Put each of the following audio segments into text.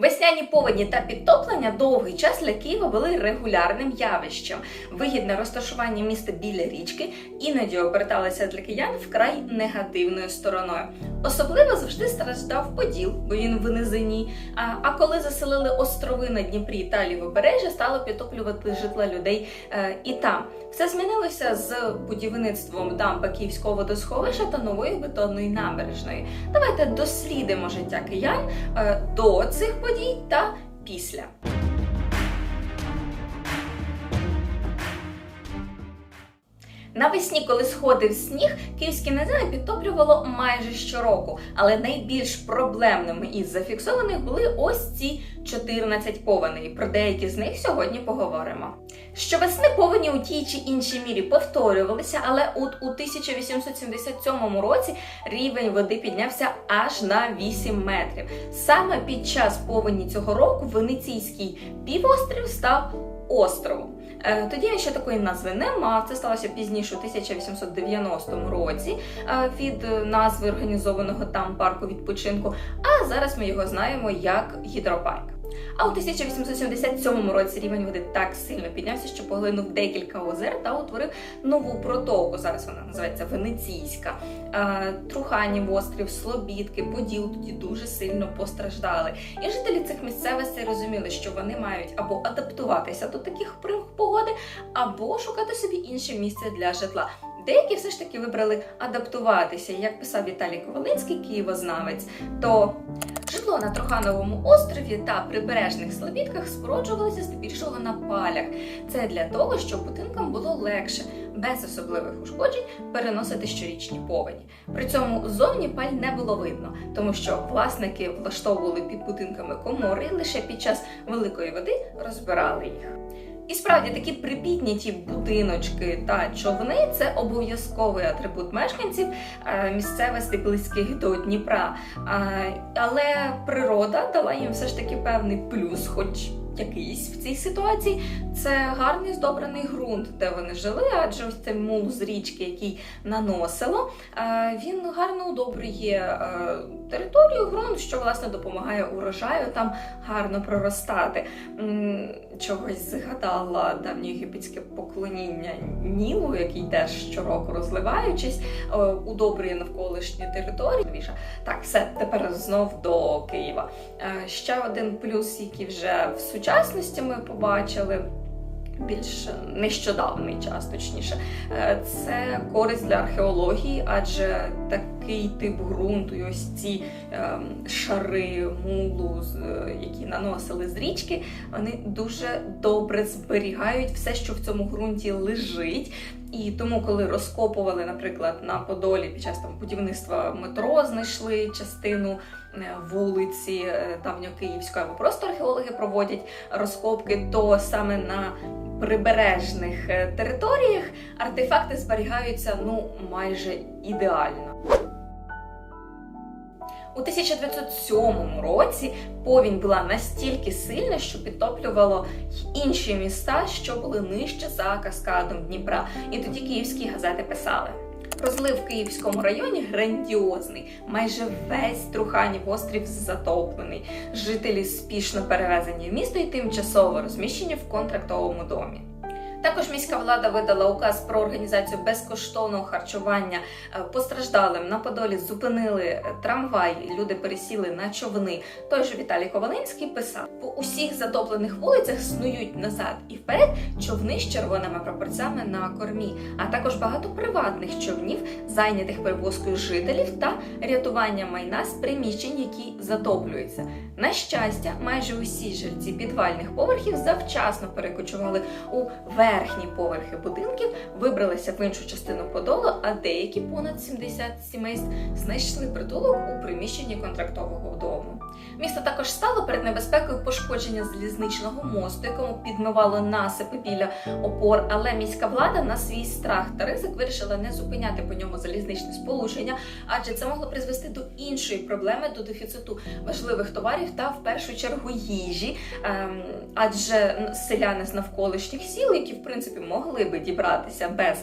Весняні повені та підтоплення довгий час для Києва були регулярним явищем. Вигідне розташування міста біля річки іноді оберталося для киян вкрай негативною стороною. Особливо завжди страждав Поділ, бо він в низині. А, а коли заселили острови на Дніпрі та Лівобережжя, стало підтоплювати житла людей е, і там. Все змінилося з будівництвом дамби Київського водосховища та нової бетонної набережної. Давайте дослідимо життя киян е, до цих подій та після. Навесні, коли сходив сніг, київські низини підтоплювало майже щороку, але найбільш проблемними із зафіксованих були ось ці 14 повеней. Про деякі з них сьогодні поговоримо. Щовесни повені у тій чи іншій мірі повторювалися, але от у 1877 році рівень води піднявся аж на 8 метрів. Саме під час повені цього року Венеційський півострів став островом. Е, Тоді він ще такої назви не мав. Це сталося пізніше у 1890 році е, від е, назви організованого там парку відпочинку. А зараз ми його знаємо як гідропарк. А у 1877 році рівень води так сильно піднявся, що поглинув декілька озер та утворив нову протоку. Зараз вона називається Венеційська. Труханів острів, Слобідки, Поділ тоді дуже сильно постраждали. І жителі цих місцевостей розуміли, що вони мають або адаптуватися до таких погоди, або шукати собі інше місце для житла. Деякі все ж таки вибрали адаптуватися. Як писав Віталій Ковалинський, києвознавець, то житло на Трохановому острові та прибережних слобідках споруджувалося здебільшого на палях. Це для того, щоб будинкам було легше, без особливих ушкоджень переносити щорічні повені. При цьому зовні паль не було видно, тому що власники влаштовували під будинками комори і лише під час великої води розбирали їх. І справді такі припідняті будиночки та човни це обов'язковий атрибут мешканців е, місцевостей близьких до Дніпра. Е, Але природа дала їм все ж таки певний плюс, хоч якийсь в цій ситуації. Це гарний здобрений ґрунт, де вони жили, адже ось цей мул з річки, який наносило, е, він гарно удобрює е, територію ґрунт, що власне допомагає урожаю там гарно проростати. Чогось згадала давньоєгипетське поклоніння Нілу, який теж щороку розливаючись, е, удобрює навколишні території. Так, все, тепер знов до Києва. Ще один плюс, який вже в сучасності ми побачили. Більш нещодавний час, точніше, Е, це користь для археології, адже такий тип ґрунту, і ось ці ем, шари мулу, е, які наносили з річки, вони дуже добре зберігають все, що в цьому ґрунті лежить. І тому, коли розкопували, наприклад, на Подолі під час там будівництва метро, знайшли частину вулиці е, давньокиївської, або просто археологи проводять розкопки, то саме на прибережних е, територіях артефакти зберігаються ну майже ідеально. У 1907 році повінь була настільки сильна, що підтоплювало й інші міста, що були нижче за каскадом Дніпра. І тоді київські газети писали. Розлив в Київському районі грандіозний, майже весь Труханів острів затоплений. Жителі спішно перевезені в місто і тимчасово розміщені в контрактовому домі. Також міська влада видала указ про організацію безкоштовного харчування е, постраждалим на Подолі. Зупинили е, трамвай, люди пересіли на човни. Той же Віталій Ковалинський писав: по усіх затоплених вулицях снують назад і вперед човни з червоними прапорцями на кормі, а також багато приватних човнів, зайнятих перевозкою жителів та рятуванням майна з приміщень, які затоплюються. На щастя, майже усі жильці підвальних поверхів завчасно перекочували у верхні поверхи будинків, вибралися в іншу частину Подолу, а деякі понад 70 сімейств знайшли притулок у приміщенні контрактового дому. Місто також стало перед небезпекою пошкодження залізничного мосту, якому підмивало насипи біля опор. Але міська влада на свій страх та ризик вирішила не зупиняти по ньому залізничне сполучення, адже це могло призвести до іншої проблеми до дефіциту важливих товарів та в першу чергу їжі. Ем, адже селяни з навколишніх сіл, які в принципі могли би дібратися без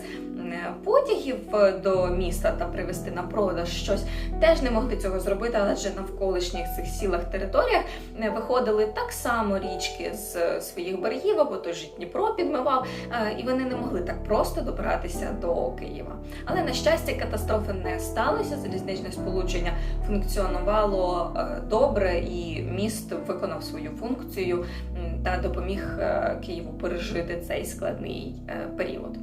потягів е, до міста та привезти на продаж щось, теж не могли цього зробити, адже навколишніх цих сілах територіях е, виходили так само річки з е, своїх берегів, або той же Дніпро підмивав, е, і вони не могли так просто добиратися до Києва. Але на щастя, катастрофи не сталося. Залізничне сполучення функціонувало е, добре, і міст виконав свою функцію та допоміг е, Києву пережити цей складний е, період.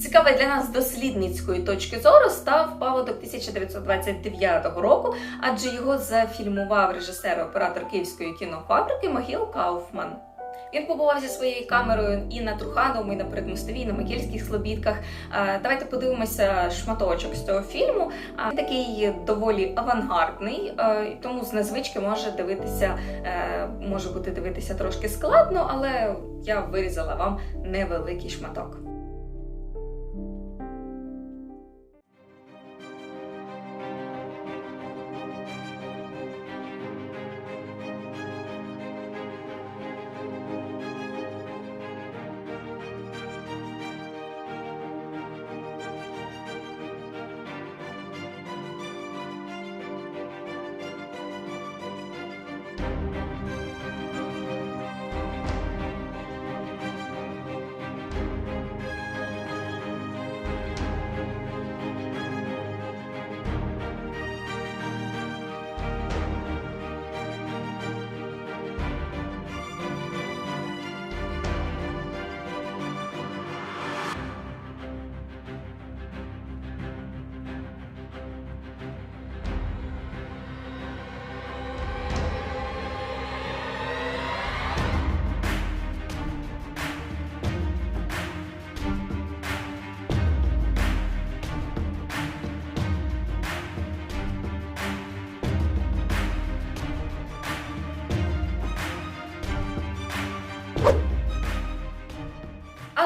Цікавий для нас дослідницької точки зору став паводок 1929 року, адже його зафільмував режисер і оператор Київської кінофабрики Михайло Кауфман. Він побував зі своєю камерою і на Трухановому, і на Предмостовій, і на Могильських Слобідках. Е, Давайте подивимося шматочок з цього фільму. А, Він такий доволі авангардний, е, тому з незвички може дивитися, е, може бути дивитися трошки складно, але я вирізала вам невеликий шматок.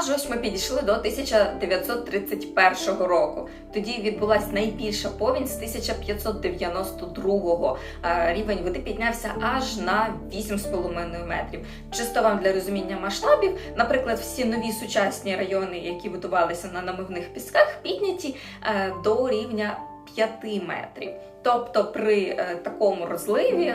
Аж ось ми підійшли до 1931 року. Тоді відбулася найбільша повінь з 1592-го. Е, Рівень води піднявся аж на 8,5 метрів. Чисто вам для розуміння масштабів, наприклад, всі нові сучасні райони, які будувалися на намивних пісках, підняті е, до рівня 5 метрів. Тобто при е, такому розливі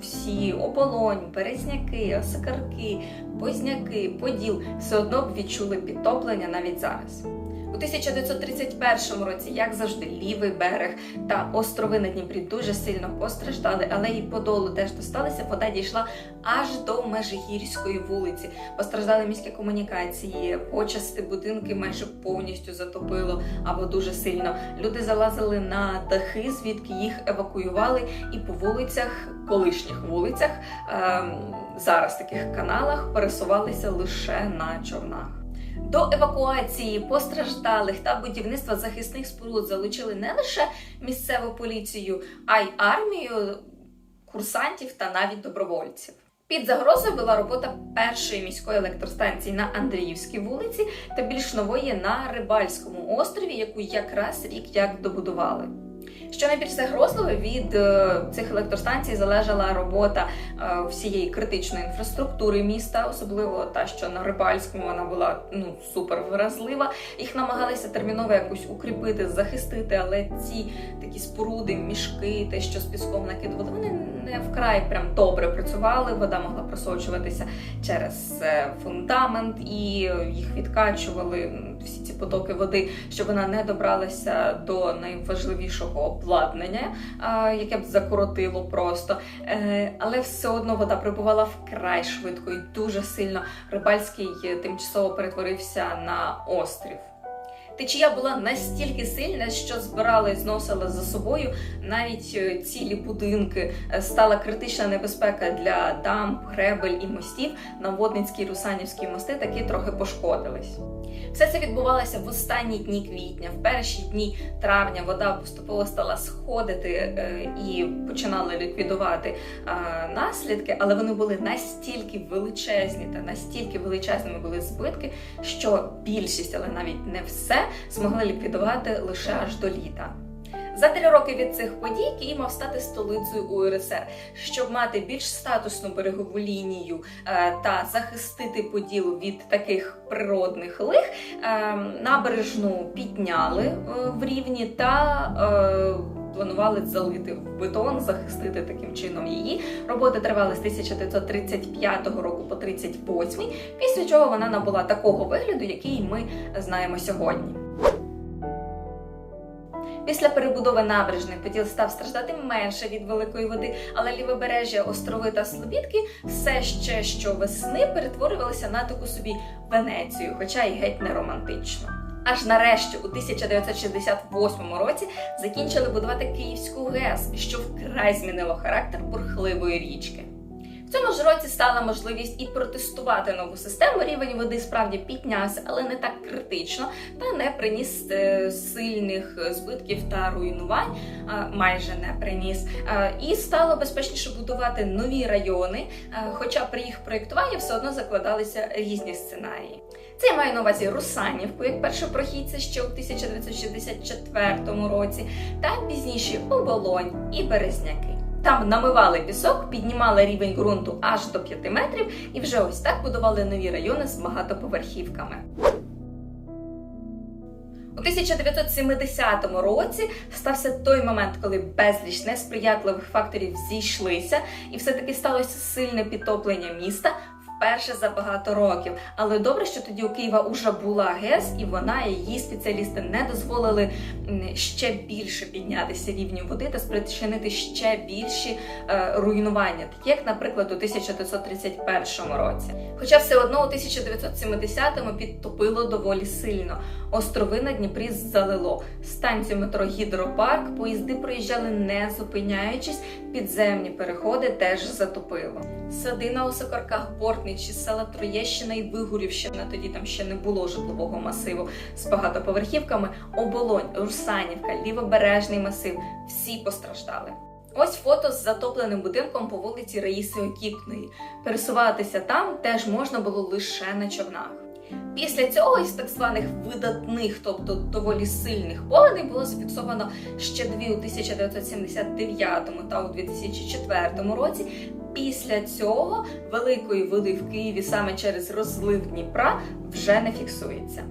всі оболонь, березняки, осокарки, позняки, поділ все одно б відчули підтоплення навіть зараз. У 1931 році, як завжди, лівий берег та острови на Дніпрі дуже сильно постраждали, але і подолу теж досталися. Вода дійшла аж до Межигірської вулиці. Постраждали міські комунікації, почасти будинки майже повністю затопило або дуже сильно. Люди залазили на дахи, звідки їх евакуювали, і по вулицях, колишніх вулицях, ем, зараз таких каналах пересувалися лише на човнах. До евакуації постраждалих та будівництва захисних споруд залучили не лише місцеву поліцію, а й армію, курсантів та навіть добровольців. Під загрозою була робота першої міської електростанції на Андріївській вулиці та більш нової на Рибальському острові, яку якраз рік як добудували. Що найбільш загрозливо від е, цих електростанцій залежала робота е, всієї критичної інфраструктури міста, особливо та, що на Рибальському вона була ну супер вразлива. Їх намагалися терміново якось укріпити, захистити, але ці такі споруди, мішки, те, що з піском накидували, вони не вкрай прям добре працювали. Вода могла просочуватися через е, фундамент, і їх відкачували всі ці потоки води, щоб вона не добралася до найважливішого обладнання, яке б закоротило просто. Е, Але все одно вода прибувала вкрай швидко і дуже сильно. Рибальський е, тимчасово перетворився на острів. Течія була настільки сильна, що збирала і зносила за собою навіть е, цілі будинки. Е, Стала критична небезпека для дамб, гребель і мостів. Наводницькі і Русанівські мости таки трохи пошкодились. Все це відбувалося в останні дні квітня, в перші дні травня вода поступово стала сходити е, і починали ліквідувати наслідки, але вони були настільки величезні та настільки величезними були збитки, що більшість, але навіть не все, змогли ліквідувати лише аж до літа. За три роки від цих подій Київ мав стати столицею УРСР, щоб мати більш статусну берегову лінію е, та захистити поділ від таких природних лих. е, Набережну підняли е, в рівні та планували залити в бетон, захистити таким чином її. Роботи тривали з 1935 року по 38, після чого вона набула такого вигляду, який ми знаємо сьогодні. Після перебудови набережних Поділ став страждати менше від великої води, але лівобережжя, острови та Слобідки все ще щовесни перетворювалися на таку собі Венецію, хоча й геть не романтично. Аж нарешті, у 1968 році, закінчили будувати Київську ГЕС, що вкрай змінило характер бурхливої річки. Цьому ж році стала можливість і протестувати нову систему. Рівень води справді піднявся, але не так критично та не приніс е, сильних збитків та руйнувань, майже не приніс. І стало безпечніше будувати нові райони, хоча при їх проєктуванні все одно закладалися різні сценарії. Це я маю на увазі Русанівку як першопрохідця ще у 1964 році, та пізніше Оболонь і Березняки. Там намивали пісок, піднімали рівень ґрунту аж до 5 метрів, і вже ось так будували нові райони з багатоповерхівками. У 1970 році стався той момент, коли безліч несприятливих факторів зійшлися, і все-таки сталося сильне підтоплення міста. Вперше за багато років, але добре, що тоді у Києва уже була ГЕС, і вона і її спеціалісти не дозволили ще більше піднятися рівню води та спричинити ще більші е, руйнування, такі як, наприклад, у 1931 році. Хоча все одно у 1970-му підтопило доволі сильно. Острови на Дніпрі залило. Станцію метро Гідропарк поїзди проїжджали не зупиняючись, підземні переходи теж затопило. Сади на осокорках Бортничі, села Троєщина і Вигурівщина, тоді там ще не було житлового масиву з багатоповерхівками, Оболонь, Русанівка, Лівобережний масив всі постраждали. Ось фото з затопленим будинком по вулиці Раїси Окіпної. Пересуватися там теж можна було лише на човнах. Після цього із так званих видатних, тобто доволі сильних повеней, було зафіксовано ще дві у 1979 та у 2004 році. Після цього великої води в Києві саме через розлив Дніпра вже не фіксується.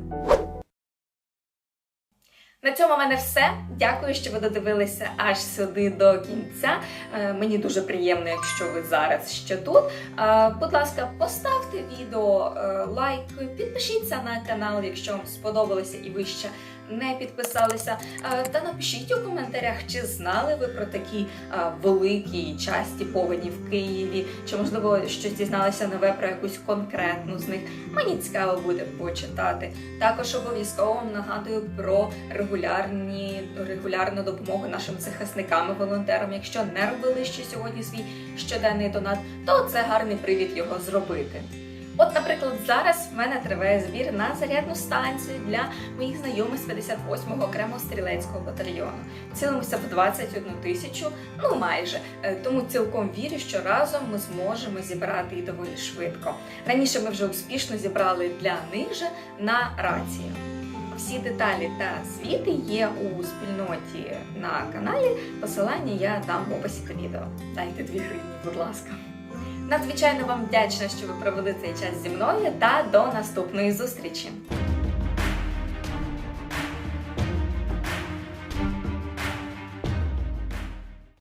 На цьому в мене все. Дякую, що ви додивилися аж сюди до кінця. Е, Мені дуже приємно, якщо ви зараз ще тут. Е, Будь ласка, поставте відео е, лайк, підпишіться на канал, якщо вам сподобалося і ви ще не підписалися. Е, Та напишіть у коментарях, чи знали ви про такі е, великі часті повені в Києві, чи можливо щось дізналися нове про якусь конкретну з них. Мені цікаво буде почитати. Також обов'язково вам нагадую про регулярні регулярну допомогу нашим захисникам і волонтерам. Якщо не робили ще сьогодні свій щоденний донат, то це гарний привід його зробити. От, наприклад, зараз в мене триває збір на зарядну станцію для моїх знайомих з 58-го окремого стрілецького батальйону. Цілимося в 21 тисячу, ну майже. Е, Тому цілком вірю, що разом ми зможемо зібрати і доволі швидко. Раніше ми вже успішно зібрали для них же на рацію. Всі деталі та звіти є у спільноті на каналі. Посилання я дам в описі до відео. Дайте 2 гривні, будь ласка. Надзвичайно вам вдячна, що ви провели цей час зі мною та до наступної зустрічі!